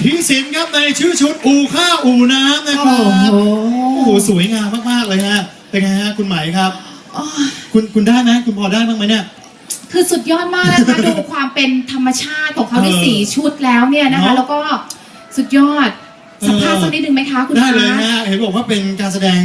ทีสินครับในชื่อชุดอู่ข้าวอู่น้ำนะครับ โอ้โหสวยงามมากๆเลยฮะเป็นไงฮะคุณไหมครับ โอ้ยคุณคุณได้ไหมคุณพอได้บ้างไหมเนี่ย คือสุดยอดมากนะคะ ดูความเป็นธรรมชาติของเขาในเออสี่ชุดแล้วเนี่ยนะคะ เนอะแล้วก็สุดยอดสัมภาษณ์สักนิดนึงไหมคะ คุณได้เลยฮะเห็นบอกว่าเป็นการแสดง